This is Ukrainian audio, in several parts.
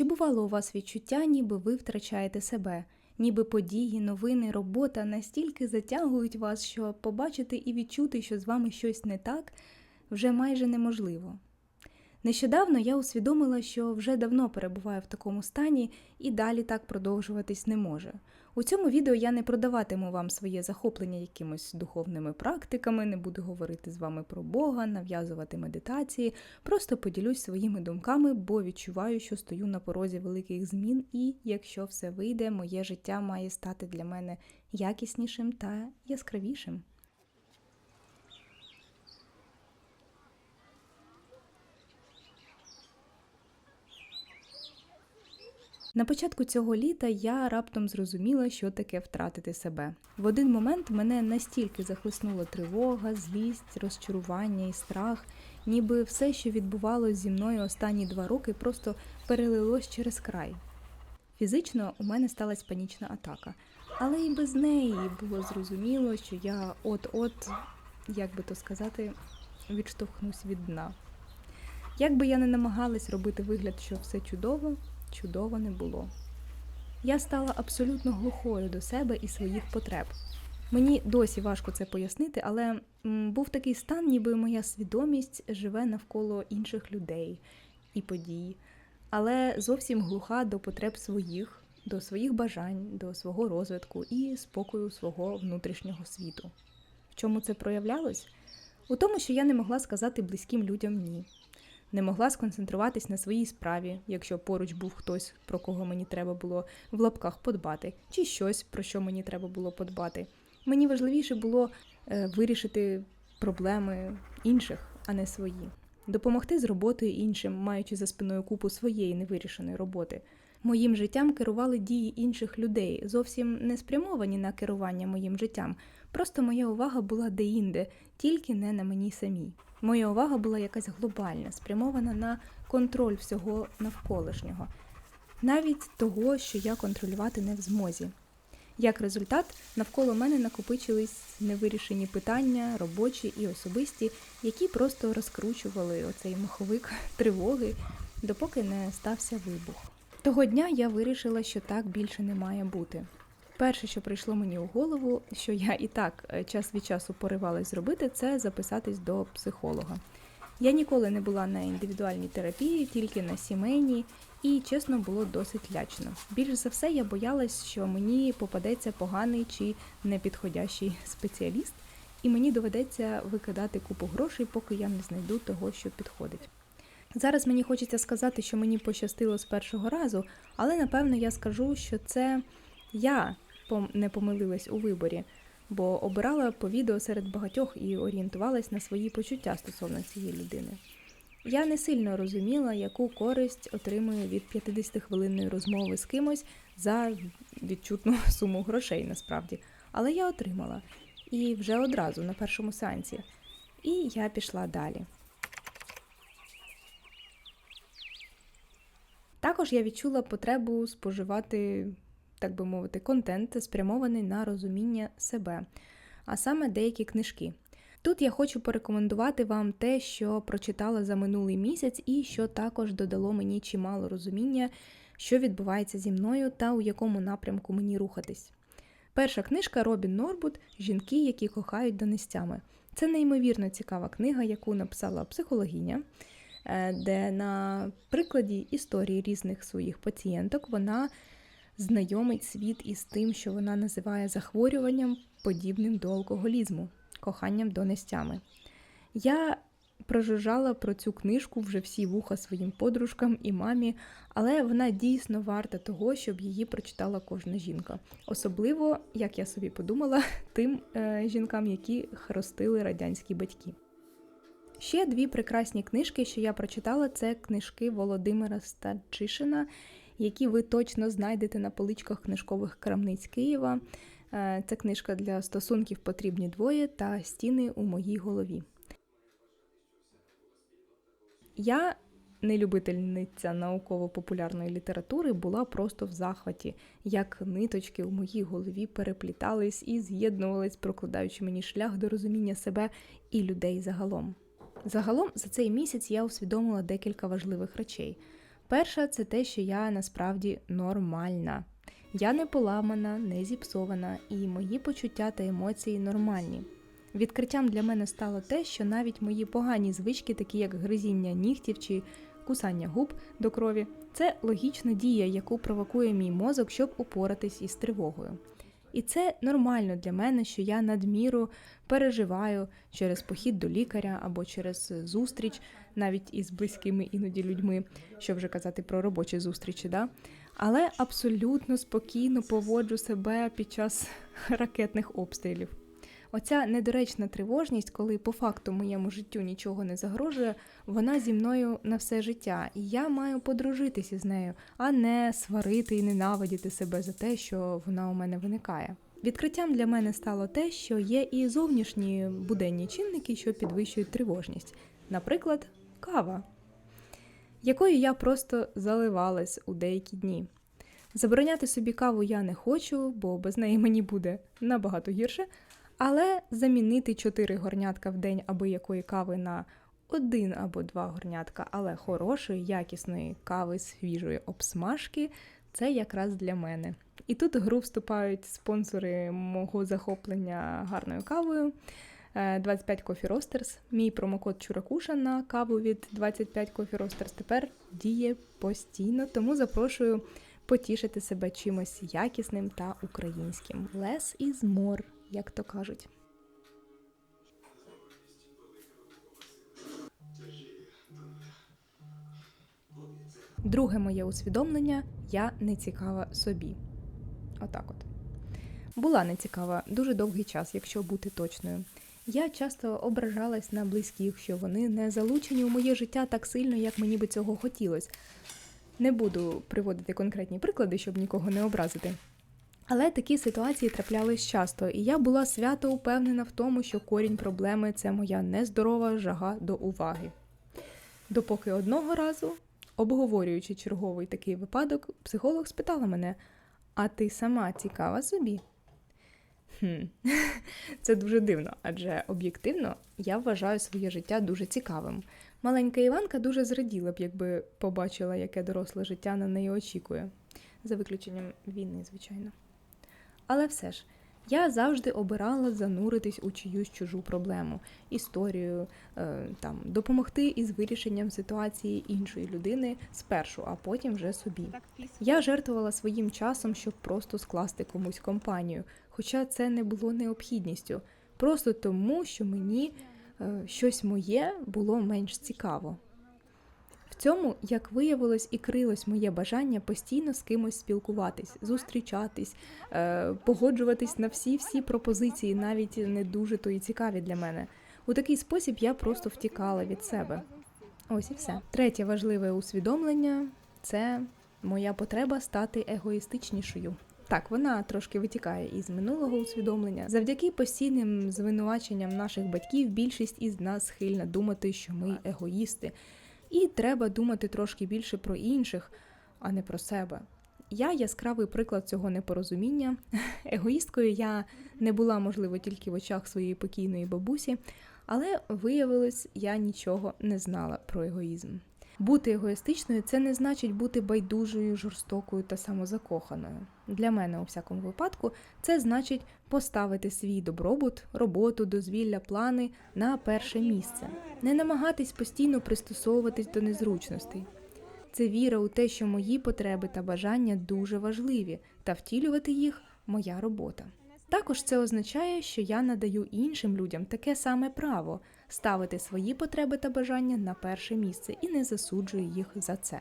Чи бувало у вас відчуття, ніби ви втрачаєте себе, ніби події, новини, робота настільки затягують вас, що побачити і відчути, що з вами щось не так, вже майже неможливо. Нещодавно я усвідомила, що вже давно перебуваю в такому стані і далі так продовжуватись не може. У цьому відео я не продаватиму вам своє захоплення якимось духовними практиками, не буду говорити з вами про Бога, нав'язувати медитації, просто поділюсь своїми думками, бо відчуваю, що стою на порозі великих змін, і якщо все вийде, моє життя має стати для мене якіснішим та яскравішим. На початку цього літа я раптом зрозуміла, що таке втратити себе. В один момент мене настільки захлиснула тривога, злість, розчарування і страх, ніби все, що відбувалося зі мною останні два роки, просто перелилось через край. Фізично у мене сталася панічна атака, але і без неї було зрозуміло, що я от-от, як би то сказати, відштовхнусь від дна. Як би я не намагалась робити вигляд, що все чудово, чудово не було. Я стала абсолютно глухою до себе і своїх потреб. Мені досі важко це пояснити, але був такий стан, ніби моя свідомість живе навколо інших людей і подій, але зовсім глуха до потреб своїх, до своїх бажань, до свого розвитку і спокою свого внутрішнього світу. В чому це проявлялось? У тому, що я не могла сказати близьким людям ні не могла сконцентруватись на своїй справі, якщо поруч був хтось, про кого мені треба було в лапках подбати, чи щось, про що мені треба було подбати. Мені важливіше було е, вирішити проблеми інших, а не свої, допомогти з роботою іншим, маючи за спиною купу своєї невирішеної роботи. Моїм життям керували дії інших людей, зовсім не спрямовані на керування моїм життям. Просто моя увага була деінде, тільки не на мені самій. Моя увага була якась глобальна, спрямована на контроль всього навколишнього, навіть того, що я контролювати не в змозі. Як результат, навколо мене накопичились невирішені питання, робочі і особисті, які просто розкручували оцей маховик тривоги, допоки не стався вибух. Того дня я вирішила, що так більше не має бути. Перше, що прийшло мені у голову, що я і так е, час від часу поривалась зробити, це записатись до психолога. Я ніколи не була на індивідуальній терапії, тільки на сімейній, і чесно було досить лячно. Більш за все, я боялась, що мені попадеться поганий чи непідходящий спеціаліст, і мені доведеться викидати купу грошей, поки я не знайду того, що підходить. Зараз мені хочеться сказати, що мені пощастило з першого разу, але напевно я скажу, що це я не помилилась у виборі, бо обирала по відео серед багатьох і орієнтувалась на свої почуття стосовно цієї людини. Я не сильно розуміла, яку користь отримую від 50-хвилинної розмови з кимось за відчутну суму грошей насправді, але я отримала і вже одразу на першому сеансі. І я пішла далі. Також я відчула потребу споживати так би мовити, контент, спрямований на розуміння себе, а саме деякі книжки. Тут я хочу порекомендувати вам те, що прочитала за минулий місяць, і що також додало мені чимало розуміння, що відбувається зі мною та у якому напрямку мені рухатись. Перша книжка Робін Норбут Жінки, які кохають донестями. Це неймовірно цікава книга, яку написала психологиня, е, де на прикладі історії різних своїх пацієнток вона знайомить світ із тим, що вона називає захворюванням, подібним до алкоголізму, коханням до нестями. Я прожужжала про цю книжку вже всі вуха своїм подружкам і мамі, але вона дійсно варта того, щоб її прочитала кожна жінка. Особливо, як я собі подумала, тим е, жінкам, які хрестили радянські батьки. Ще дві прекрасні книжки, що я прочитала, це книжки Володимира Стачишина які ви точно знайдете на поличках книжкових крамниць Києва. Е, це книжка для стосунків потрібні двоє та стіни у моїй голові. Я, не любительниця науково-популярної літератури, була просто в захваті, як ниточки у моїй голові переплітались і з'єднувались, прокладаючи мені шлях до розуміння себе і людей загалом. Загалом за цей місяць я усвідомила декілька важливих речей. Перша це те, що я насправді нормальна. Я не поламана, не зіпсована, і мої почуття та емоції нормальні. Відкриттям для мене стало те, що навіть мої погані звички, такі як гризіння нігтів чи кусання губ до крові, це логічна дія, яку провокує мій мозок, щоб упоратись із тривогою. І це нормально для мене, що я надміру переживаю через похід до лікаря або через зустріч, навіть із близькими іноді людьми, що вже казати про робочі зустрічі, да? але абсолютно спокійно поводжу себе під час ракетних обстрілів. Оця недоречна тривожність, коли по факту моєму життю нічого не загрожує, вона зі мною на все життя, і я маю подружитися з нею, а не сварити і ненавидіти себе за те, що вона у мене виникає. Відкриттям для мене стало те, що є і зовнішні буденні чинники, що підвищують тривожність, наприклад, кава, якою я просто заливалась у деякі дні. Забороняти собі каву я не хочу, бо без неї мені буде набагато гірше. Але замінити 4 горнятка в день аби якої кави на один або два горнятка, але хорошої, якісної кави свіжої обсмажки це якраз для мене. І тут в гру вступають спонсори мого захоплення гарною кавою. 25 Coffee Roasters. Мій промокод Чуракуша на каву від 25 Coffee Roasters тепер діє постійно, тому запрошую потішити себе чимось якісним та українським. Less is more як то кажуть. Друге моє усвідомлення я не цікава собі. Отак от. Була не цікава дуже довгий час, якщо бути точною. Я часто ображалась на близьких, що вони не залучені у моє життя так сильно, як мені би цього хотілося. Не буду приводити конкретні приклади, щоб нікого не образити. Але такі ситуації траплялись часто, і я була свято упевнена в тому, що корінь проблеми це моя нездорова жага до уваги. Допоки одного разу, обговорюючи черговий такий випадок, психолог спитала мене: А ти сама цікава собі? Хм, Це дуже дивно, адже об'єктивно я вважаю своє життя дуже цікавим. Маленька Іванка дуже зраділа б, якби побачила, яке доросле життя на неї очікує, за виключенням війни, звичайно. Але все ж, я завжди обирала зануритись у чиюсь чужу проблему, історію, е, там допомогти із вирішенням ситуації іншої людини спершу, а потім вже собі. Я жертвувала своїм часом, щоб просто скласти комусь компанію, хоча це не було необхідністю, просто тому, що мені е, щось моє було менш цікаво цьому, як виявилось, і крилось моє бажання постійно з кимось спілкуватись, зустрічатись, е, погоджуватись на всі-всі пропозиції, навіть не дуже то і цікаві для мене. У такий спосіб я просто втікала від себе. Ось і все. Третє важливе усвідомлення це моя потреба стати егоїстичнішою. Так, вона трошки витікає із минулого усвідомлення. Завдяки постійним звинуваченням наших батьків більшість із нас схильна думати, що ми егоїсти, і треба думати трошки більше про інших, а не про себе. Я яскравий приклад цього непорозуміння. Егоїсткою я не була, можливо, тільки в очах своєї покійної бабусі, але виявилось, я нічого не знала про егоїзм. Бути егоїстичною це не значить бути байдужою, жорстокою та самозакоханою. Для мене, у всякому випадку, це значить поставити свій добробут, роботу, дозвілля, плани на перше місце, не намагатись постійно пристосовуватись до незручностей. Це віра у те, що мої потреби та бажання дуже важливі, та втілювати їх моя робота. Також це означає, що я надаю іншим людям таке саме право ставити свої потреби та бажання на перше місце і не засуджую їх за це.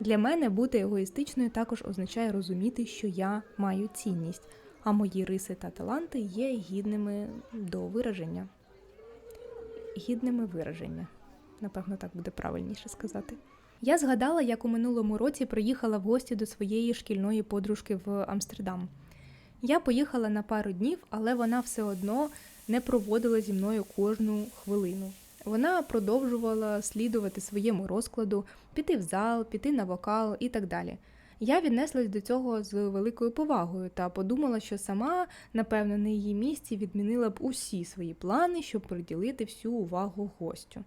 Для мене бути егоїстичною також означає розуміти, що я маю цінність, а мої риси та таланти є гідними до вираження. Гідними вираження. Напевно, так буде правильніше сказати. Я згадала, як у минулому році приїхала в гості до своєї шкільної подружки в Амстердам. Я поїхала на пару днів, але вона все одно не проводила зі мною кожну хвилину. Вона продовжувала слідувати своєму розкладу, піти в зал, піти на вокал і так далі. Я віднеслась до цього з великою повагою та подумала, що сама, напевно, на її місці відмінила б усі свої плани, щоб приділити всю увагу гостю.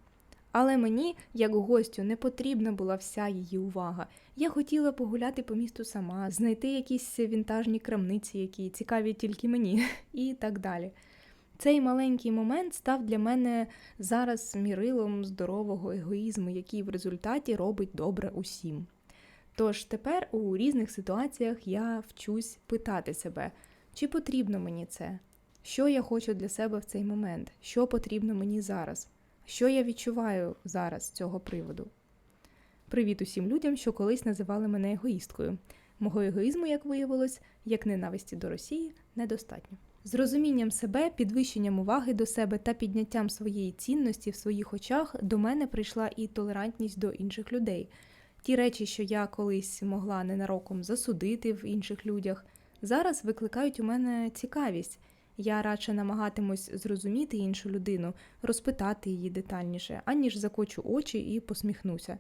Але мені, як гостю, не потрібна була вся її увага. Я хотіла погуляти по місту сама, знайти якісь вінтажні крамниці, які цікаві тільки мені, і так далі. Цей маленький момент став для мене зараз мірилом здорового егоїзму, який в результаті робить добре усім. Тож тепер у різних ситуаціях я вчусь питати себе, чи потрібно мені це, що я хочу для себе в цей момент, що потрібно мені зараз, що я відчуваю зараз з цього приводу. Привіт усім людям, що колись називали мене егоїсткою. Мого егоїзму, як виявилось, як ненависті до Росії, недостатньо. З розумінням себе, підвищенням уваги до себе та підняттям своєї цінності в своїх очах до мене прийшла і толерантність до інших людей. Ті речі, що я колись могла ненароком засудити в інших людях, зараз викликають у мене цікавість. Я радше намагатимусь зрозуміти іншу людину, розпитати її детальніше, аніж закочу очі і посміхнуся.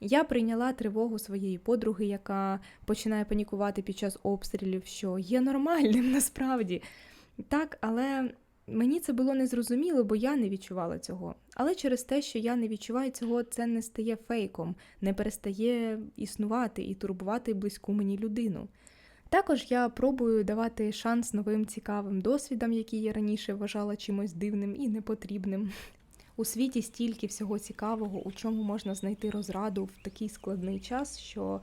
Я прийняла тривогу своєї подруги, яка починає панікувати під час обстрілів, що є нормальним насправді. Так, але мені це було незрозуміло, бо я не відчувала цього. Але через те, що я не відчуваю цього, це не стає фейком, не перестає існувати і турбувати близьку мені людину. Також я пробую давати шанс новим цікавим досвідам, які я раніше вважала чимось дивним і непотрібним. У світі стільки всього цікавого, у чому можна знайти розраду в такий складний час, що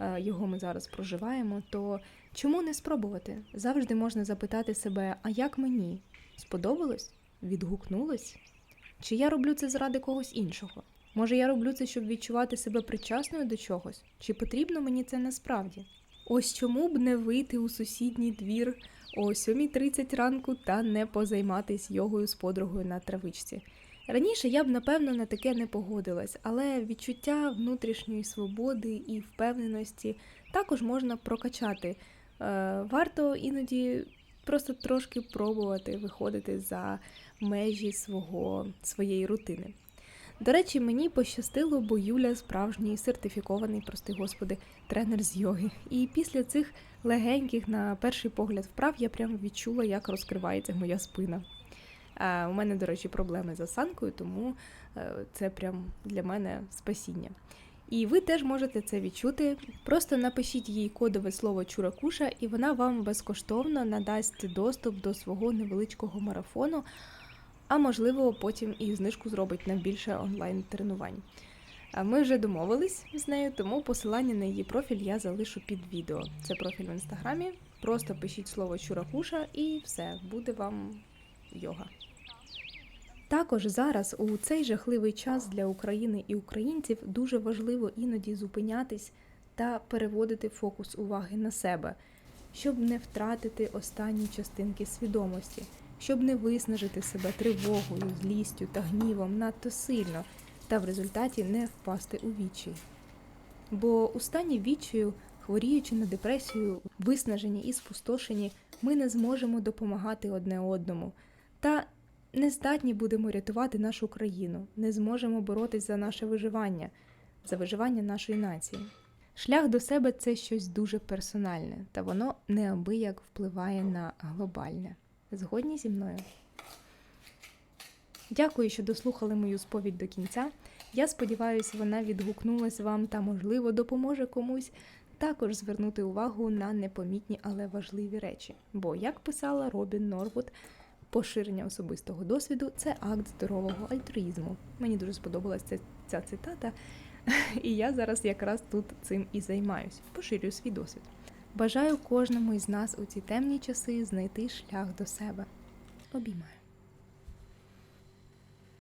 е, його ми зараз проживаємо. То чому не спробувати? Завжди можна запитати себе: а як мені? Сподобалось? Відгукнулось? Чи я роблю це заради когось іншого? Може, я роблю це, щоб відчувати себе причасною до чогось? Чи потрібно мені це насправді? Ось чому б не вийти у сусідній двір о 7.30 ранку та не позайматись йогою з подругою на травичці. Раніше я б, напевно, на таке не погодилась, але відчуття внутрішньої свободи і впевненості також можна прокачати. Е, Варто іноді просто трошки пробувати виходити за межі свого, своєї рутини. До речі, мені пощастило, бо Юля справжній сертифікований, прости господи, тренер з йоги. І після цих легеньких, на перший погляд, вправ я прямо відчула, як розкривається моя спина. У мене, до речі, проблеми з осанкою, тому е, це прям для мене спасіння. І ви теж можете це відчути. Просто напишіть їй кодове слово Чуракуша, і вона вам безкоштовно надасть доступ до свого невеличкого марафону, а можливо, потім і знижку зробить на більше онлайн-тренувань. Ми вже домовились з нею, тому посилання на її профіль я залишу під відео. Це профіль в інстаграмі. Просто пишіть слово Чуракуша і все, буде вам йога. Також зараз у цей жахливий час для України і українців дуже важливо іноді зупинятись та переводити фокус уваги на себе, щоб не втратити останні частинки свідомості, щоб не виснажити себе тривогою, злістю та гнівом надто сильно, та в результаті не впасти у відчай. Бо у стані відчаю, хворіючи на депресію, виснажені і спустошені, ми не зможемо допомагати одне одному. Та не здатні будемо рятувати нашу країну, не зможемо боротись за наше виживання, за виживання нашої нації. Шлях до себе це щось дуже персональне, та воно неабияк впливає на глобальне. Згодні зі мною. Дякую, що дослухали мою сповідь до кінця. Я сподіваюся, вона відгукнулась вам та, можливо, допоможе комусь також звернути увагу на непомітні, але важливі речі. Бо, як писала Робін Норвуд, поширення особистого досвіду це акт здорового альтруїзму. Мені дуже сподобалася ця, ця цитата, і я зараз якраз тут цим і займаюсь, поширюю свій досвід. Бажаю кожному із нас у ці темні часи знайти шлях до себе. Обіймаю.